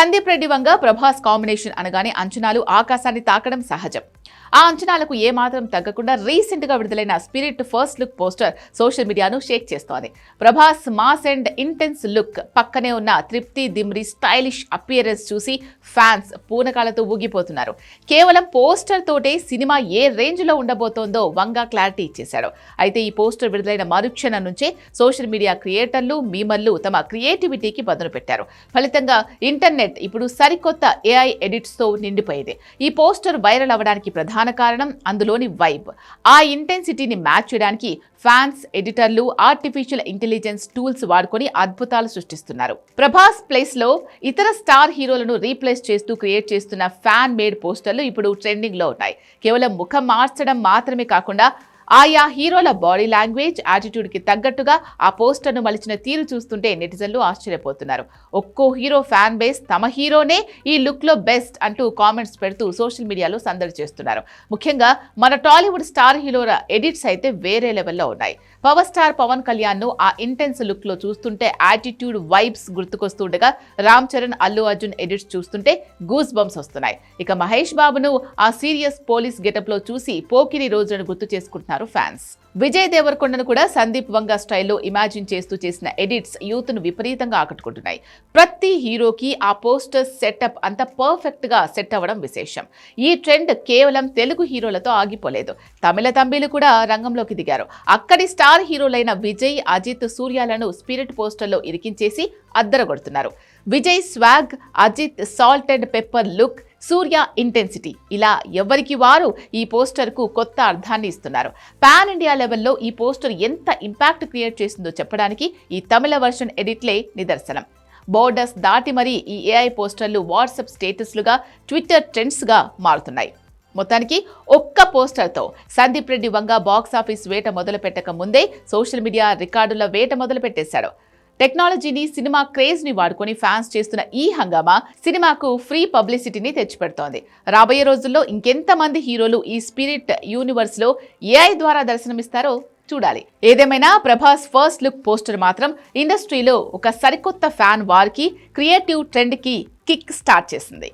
Sandeep Reddy Vanga Prabhas combination అనగానే అంచనాలు ఆకాశాన్ని తాకడం సహజం. ఆ అంచనాలకు ఏమాత్రం తగ్గకుండా రీసెంట్గా విడుదలైన Spirit first look poster social మీడియాను షేక్ చేస్తోంది. Prabhas mass and intense look పక్కనే ఉన్న తృప్తి దిమ్రి స్టైలిష్ అపియరెన్స్ చూసి ఫ్యాన్స్ పూనకాలతో ఊగిపోతున్నారు. కేవలం పోస్టర్ తోటే సినిమా ఏ రేంజ్లో ఉండబోతోందో వంగా క్లారిటీ ఇచ్చేశాడు. అయితే ఈ పోస్టర్ విడుదలైన మరుక్షణం నుంచే సోషల్ మీడియా క్రియేటర్లు మీమర్లు తమ క్రియేటివిటీకి పదును పెట్టారు. ఫలితంగా ఇంటర్నెట్ ఇప్పుడు సరికొత్త ఏఐ ఎడిట్స్తో నిండిపోయింది. ఈ పోస్టర్ వైరల్ అవ్వడానికి ప్రధాన కారణం అందులోని వైబ్ ఆ ఇంటెన్సిటీని మ్యాచ్ చేయడానికి ఫ్యాన్స్ ఎడిటర్లు ఆర్టిఫిషియల్ ఇంటెలిజెన్స్ టూల్స్ వాడుకొని అద్భుతాలు సృష్టిస్తున్నారు. ప్రభాస్ ప్లేస్లో ఇతర స్టార్ హీరోలను రీప్లేస్ చేస్తూ క్రియేట్ చేస్తున్న ఫ్యాన్ మేడ్ పోస్టర్లు ఇప్పుడు ట్రెండింగ్లో ఉన్నాయి. కేవలం ముఖం మార్చడం మాత్రమే కాకుండా ఆయా హీరోల బాడీ లాంగ్వేజ్ యాటిట్యూడ్కి తగ్గట్టుగా ఆ పోస్టర్ను మలిచిన తీరు చూస్తుంటే నెటిజన్లు ఆశ్చర్యపోతున్నారు. ఒక్కో హీరో ఫ్యాన్ బేస్ తమ హీరోనే ఈ లుక్లో బెస్ట్ అంటూ కామెంట్స్ పెడుతూ సోషల్ మీడియాలో సందడి చేస్తున్నారు. ముఖ్యంగా మన టాలీవుడ్ స్టార్ హీరోల ఎడిట్స్ అయితే వేరే లెవెల్లో ఉన్నాయి. పవర్ స్టార్ పవన్ కళ్యాణ్ను ఆ ఇంటెన్స్ లుక్లో చూస్తుంటే యాటిట్యూడ్ వైబ్స్ గుర్తుకొస్తుండగా రామ్ చరణ్ అల్లు అర్జున్ ఎడిట్స్ చూస్తుంటే గూస్ బంప్స్ వస్తున్నాయి. ఇక మహేష్ బాబును ఆ సీరియస్ పోలీస్ గెటప్లో చూసి పోకిరి రోజులను గుర్తు చేసుకుంటున్నారు. ఫ్యాన్స్. విజయ్ దేవరకొండను కూడా సందీప్ వంగ స్టైల్లో ఇమాజిన్ చేస్తూ చేసిన ఎడిట్స్ యూత్ను విపరీతంగా ఆకట్టుకుంటున్నాయి. ప్రతి హీరోకి ఆ పోస్టర్ సెటప్ అంత పర్ఫెక్ట్గా సెట్ అవ్వడం విశేషం. ఈ ట్రెండ్ కేవలం తెలుగు హీరోలతో ఆగిపోలేదు. తమిళ తంబీలు కూడా రంగంలోకి దిగారు. అక్కడి స్టార్ హీరోలైన విజయ్ అజిత్ సూర్యాలను స్పిరిట్ పోస్టర్లో ఇరికించేసి అద్దరగొడుతున్నారు. Vijay swag Ajith salt and pepper look Suriya intensity. ఇలా ఎవరికి వారు ఈ పోస్టర్కు కొత్త అర్థాన్ని ఇస్తున్నారు. పాన్ ఇండియా లెవెల్లో ఈ పోస్టర్ ఎంత ఇంపాక్ట్ క్రియేట్ చేసిందో చెప్పడానికి ఈ తమిళ వర్షన్ ఎడిట్లే నిదర్శనం. బోర్డర్స్ దాటి మరీ ఈ ఏఐ పోస్టర్లు వాట్సాప్ స్టేటస్లుగా ట్విట్టర్ ట్రెండ్స్గా మారుతున్నాయి. మొత్తానికి ఒక్క పోస్టర్తో సందీప్ రెడ్డి వంగ బాక్స్ ఆఫీస్ వేట మొదలు పెట్టక ముందే సోషల్ మీడియా రికార్డుల వేట మొదలు పెట్టేశాడు టెక్నాలజీని సినిమా క్రేజ్ని వాడుకొని ఫ్యాన్స్ చేస్తున్న ఈ హంగామా సినిమాకు ఫ్రీ పబ్లిసిటీని తెచ్చిపెడుతోంది. రాబోయే రోజుల్లో ఇంకెంతమంది హీరోలు ఈ స్పిరిట్ యూనివర్స్లో ఏఐ ద్వారా దర్శనమిస్తారో చూడాలి. ఏదేమైనా ప్రభాస్ ఫస్ట్ లుక్ పోస్టర్ మాత్రం ఇండస్ట్రీలో ఒక సరికొత్త ఫ్యాన్ వార్కి క్రియేటివ్ ట్రెండ్కి కిక్ స్టార్ట్ చేసింది.